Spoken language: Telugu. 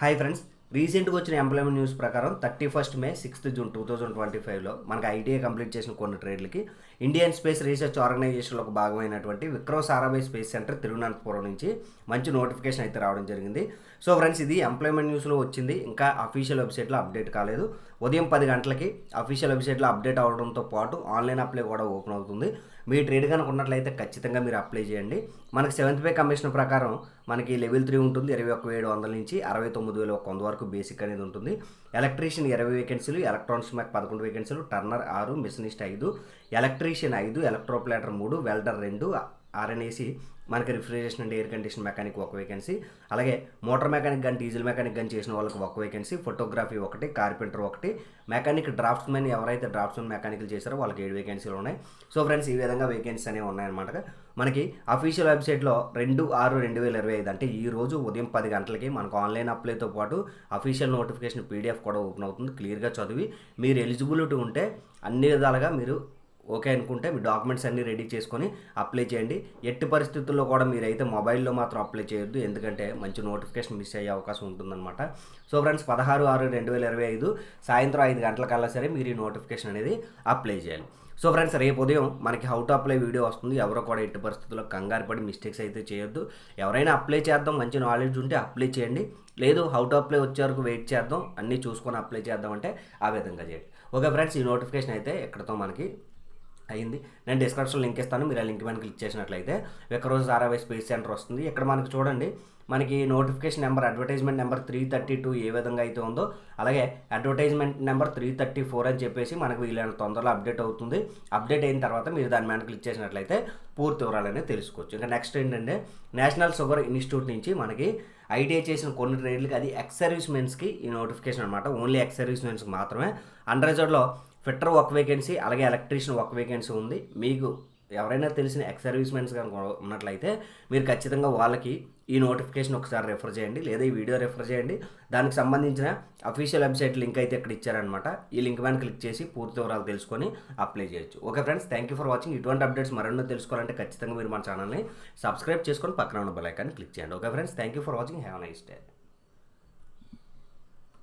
హాయ్ ఫ్రెండ్స్ రీసెంట్గా వచ్చిన ఎంప్లాయ్మెంట్ న్యూస్ ప్రకారం thirty first May sixth June two thousand twenty ఫైవ్లో మనకి ఐటీఐ కంప్లీట్ చేసిన కొన్ని ట్రేడ్లకి ఇండియన్ స్పేస్ రీసెర్చ్ ఆర్గనైజేషన్లో ఒక భాగమైనటువంటి విక్రమ్ సారాభాయ్ స్పేస్ సెంటర్ తిరువనంతపురం నుంచి మంచి నోటిఫికేషన్ అయితే రావడం జరిగింది. సో ఫ్రెండ్స్ ఇది ఎంప్లాయ్మెంట్ న్యూస్లో వచ్చింది. ఇంకా అఫీషియల్ వెబ్సైట్లో అప్డేట్ కాలేదు. ఉదయం పది గంటలకి అఫీషియల్ వెబ్సైట్లో అప్డేట్ అవడంతో పాటు ఆన్లైన్ అప్లై కూడా ఓపెన్ అవుతుంది. మీ ట్రేడ్ కనుక ఉన్నట్లయితే ఖచ్చితంగా మీరు అప్లై చేయండి. మనకి సెవెంత్ పే కమిషన్ ప్రకారం మనకి లెవెల్ త్రీ ఉంటుంది. ఇరవై ఒక్క ఏడు వందల నుంచి అరవై తొమ్మిది వేల ఒక వంద వరకు బేసిక్ అనేది ఉంటుంది. ఎలక్ట్రీషియన్ ఇరవై వేకెన్సీలు ఎలక్ట్రానిక్స్ మ్యాక్ పదకొండు వేకెన్సీలు టర్నర్ ఆరు మిషనిస్ట్ ఐదు ఎలక్ట్రీషియన్ ఐదు ఎలక్ట్రోప్లేటర్ మూడు వెల్డర్ రెండు ఆర్ఎన్ఏసి మనకి refrigeration and air condition mechanic ఒక వేకెన్సీ అలాగే మోటార్ మెకానిక్ కానీ డీజిల్ మెకానిక్ కానీ చేసిన వాళ్ళకి ఒక వేకెన్సీ ఫోటోగ్రఫీ ఒకటి కార్పెంటర్ ఒకటి. మెకానిక్ డ్రాఫ్ట్స్ మెన్ ఎవరైతే డ్రాఫ్ట్స్ మెన్ మెకానికల్ చేశారో వాళ్ళకి ఏడు వేకెన్సీలు ఉన్నాయి. సో ఫ్రెండ్స్ ఈ విధంగా వేకెన్సీస్ అనేవి ఉన్నాయన్నమాట. మనకి అఫీషియల్ వెబ్సైట్లో రెండు ఆరు రెండు వేల ఇరవై ఐదు అంటే ఈ రోజు ఉదయం పది గంటలకి మనకు ఆన్లైన్ అప్లైతో పాటు అఫీషియల్ నోటిఫికేషన్ పీడిఎఫ్ కూడా ఓపెన్ అవుతుంది. క్లియర్గా చదివి మీరు ఎలిజిబిలిటీ ఉంటే అన్ని విధాలుగా మీరు ఓకే అనుకుంటే మీ డాక్యుమెంట్స్ అన్నీ రెడీ చేసుకొని అప్లై చేయండి. ఎట్టి పరిస్థితుల్లో కూడా మీరైతే మొబైల్లో మాత్రం అప్లై చేయొద్దు. ఎందుకంటే మంచి నోటిఫికేషన్ మిస్ అయ్యే అవకాశం ఉంటుందన్నమాట. సో ఫ్రెండ్స్ పదహారు ఆరు రెండు వేల ఇరవై ఐదు సాయంత్రం ఐదు గంటలకల్లా సరే మీరు ఈ నోటిఫికేషన్ అనేది అప్లై చేయాలి. సో ఫ్రెండ్స్ రేపు ఉదయం మనకి హౌ టు అప్లై వీడియో వస్తుంది. ఎవరో కూడా ఎట్టి పరిస్థితుల్లో కంగారు పడి మిస్టేక్స్ అయితే చేయొద్దు. ఎవరైనా అప్లై చేద్దాం మంచి నాలెడ్జ్ ఉంటే అప్లై చేయండి. లేదు హౌ టు అప్లై వచ్చే వరకు వెయిట్ చేద్దాం. అన్నీ చూసుకొని అప్లై చేద్దాం అంటే ఆ విధంగా చేయండి. ఓకే ఫ్రెండ్స్ ఈ నోటిఫికేషన్ అయితే ఇక్కడతో మనకి అయింది. నేను డిస్క్రిప్షన్ లింక్ ఇస్తాను మీరు ఆ లింక్ మీద క్లిక్ చేసినట్లయితే. ఒకరోజు అరవై స్పేస్ సెంటర్ వస్తుంది. ఇక్కడ మనకి చూడండి మనకి notification number advertisement number three thirty two ఏ విధంగా అయితే ఉందో అలాగే advertisement number three thirty four అని చెప్పేసి మనకు వీలైన తొందరలో అప్డేట్ అవుతుంది. అప్డేట్ అయిన తర్వాత మీరు దాని మీద క్లిక్ చేసినట్లయితే పూర్తి వివరాలనే తెలుసుకోవచ్చు. ఇంకా నెక్స్ట్ ఏంటంటే నేషనల్ షుగర్ ఇన్స్టిట్యూట్ నుంచి మనకి ఐటీఐ చేసిన కొన్ని ట్రేడ్లకి అది ఎక్స్ సర్వీస్ మెన్స్కి ఈ నోటిఫికేషన్ అనమాట ఓన్లీ ఎక్స్ సర్వీస్ మెన్స్కి మాత్రమే. రిజర్వ్లో ఫిట్టర్ ఒక వేకెన్సీ అలాగే ఎలక్ట్రీషియన్ ఒక వేకెన్సీ ఉంది. మీకు ఎవరైనా తెలిసిన ఎక్స్ సర్వీస్మెన్స్ కనుక ఉన్నట్లయితే మీరు ఖచ్చితంగా వాళ్ళకి ఈ నోటిఫికేషన్ ఒకసారి రెఫర్ చేయండి లేదా ఈ వీడియో రెఫర్ చేయండి. దానికి సంబంధించిన అఫీషియల్ వెబ్సైట్ లింక్ అయితే ఇక్కడ ఇచ్చారనమాట ఈ లింక్ మీద క్లిక్ చేసి పూర్తి వివరాలు తెలుసుకొని అప్లై చేయొచ్చు. Okay friends thank you for watching ఇటువంటి అప్డేట్స్ మరెన్నో తెలుసుకోవాలంటే ఖచ్చితంగా మీరు మన ఛానల్ని సబ్స్క్రైబ్ చేసుకొని పక్కన ఉన్న బెల్ ఐకాన్ని క్లిక్ చేయండి. Okay friends thank you for watching have nice day